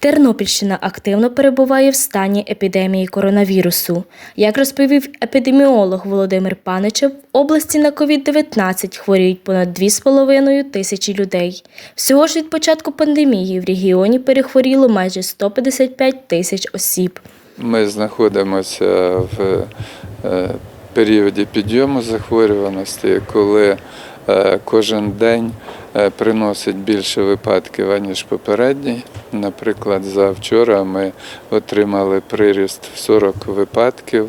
Тернопільщина активно перебуває в стані епідемії коронавірусу. Як розповів епідеміолог Володимир Паничев, в області на COVID-19 хворіють понад 2,5 тисячі людей. Всього ж від початку пандемії в регіоні перехворіло майже 155 тисяч осіб. Ми знаходимося в е, періоді підйому захворюваності, коли кожен день е, приносить більше випадків, аніж попередній. Наприклад, за вчора ми отримали приріст в 40 випадків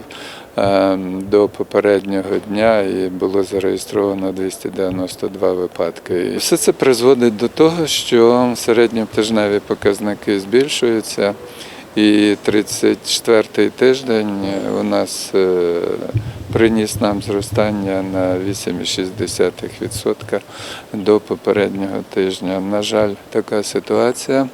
е, до попереднього дня і було зареєстровано 292 випадки. І все це призводить до того, що середньотижневі показники збільшуються. І 34-й тиждень у нас е, приніс нам зростання на 8,6% до попереднього тижня. На жаль, така ситуація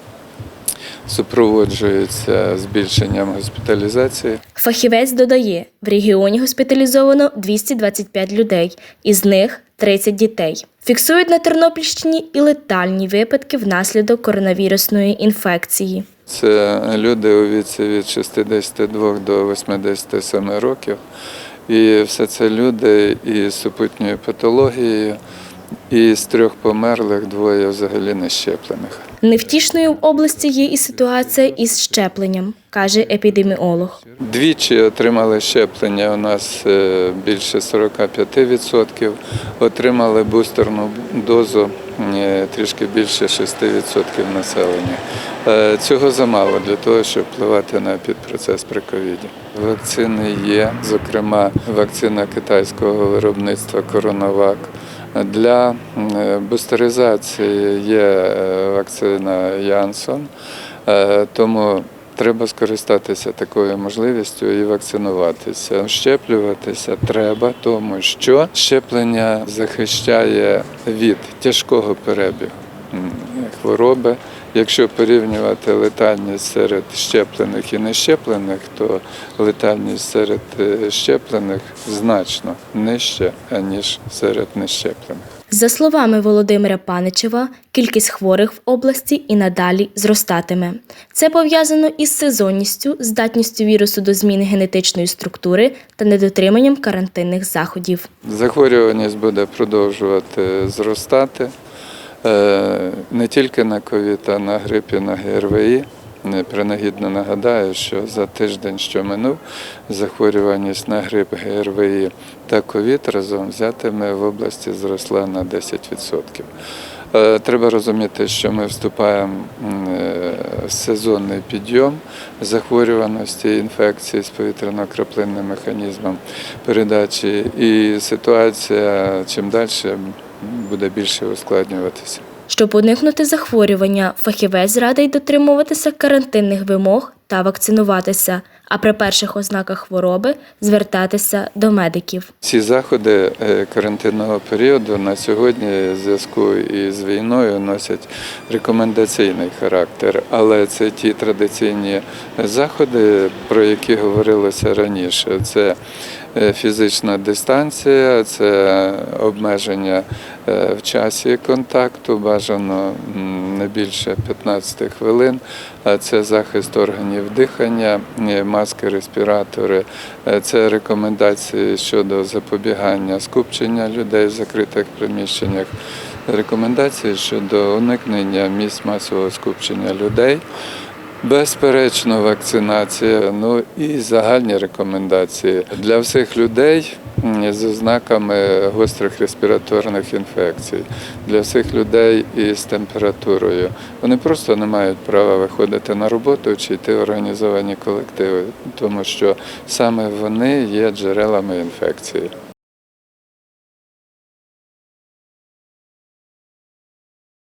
супроводжується збільшенням госпіталізації. Фахівець додає, в регіоні госпіталізовано 225 людей, із них 30 дітей. Фіксують на Тернопільщині і летальні випадки внаслідок коронавірусної інфекції. Це люди у віці від 62 до 87 років. І все це люди із супутньою патологією, і з трьох померлих двоє взагалі не щеплених. Невтішною в області є і ситуація із щепленням, каже епідеміолог. Двічі отримали щеплення у нас е, більше 45%, отримали бустерну дозу е, трішки більше 6% населення. Е, Цього замало для того, щоб впливати на підпроцес при ковіді. Вакцини є, зокрема, вакцина китайського виробництва Коронавак. Для е, бустеризації є е, вакцина Янсон, Е, тому треба скористатися такою можливістю і вакцинуватися. Щеплюватися треба, тому що щеплення захищає від тяжкого перебігу хвороби. Якщо порівнювати летальність серед щеплених і нещеплених, то летальність серед е, щеплених значно нижча, ніж серед нещеплених. За словами Володимира Паничева, кількість хворих в області і надалі зростатиме. Це пов'язано із сезонністю, здатністю вірусу до зміни генетичної структури та недотриманням карантинних заходів. Захворюваність буде продовжувати зростати не тільки на ковід, а на грип і на ГРВІ. Е, Принагідно нагадаю, що за тиждень, що минув, захворюваність на грип, ГРВІ та ковід разом взятими в області зросла на 10%. Е, Треба розуміти, що ми вступаємо е, в сезонний підйом захворюваності інфекції з повітряно-краплинним механізмом передачі, і ситуація чим далі буде більше ускладнюватися. Щоб уникнути захворювання, фахівець радить дотримуватися карантинних вимог та вакцинуватися, а при перших ознаках хвороби звертатися до медиків. Ці заходи е, карантинного періоду на сьогодні в зв'язку із війною носять рекомендаційний характер, але це ті традиційні заходи, про які говорилося раніше. Це фізична дистанція, це обмеження е, в часі контакту, бажано не більше 15 хвилин, це захист органів дихання, е, маски, респіратори, Е, це рекомендації щодо запобігання скупчення людей в закритих приміщеннях, рекомендації щодо уникнення місць масового скупчення людей. Безперечно, вакцинація, ну і загальні рекомендації для всіх людей з ознаками гострих респіраторних інфекцій, для всіх людей із температурою. Вони просто не мають права виходити на роботу чи йти в організовані колективи, тому що саме вони є джерелами інфекції.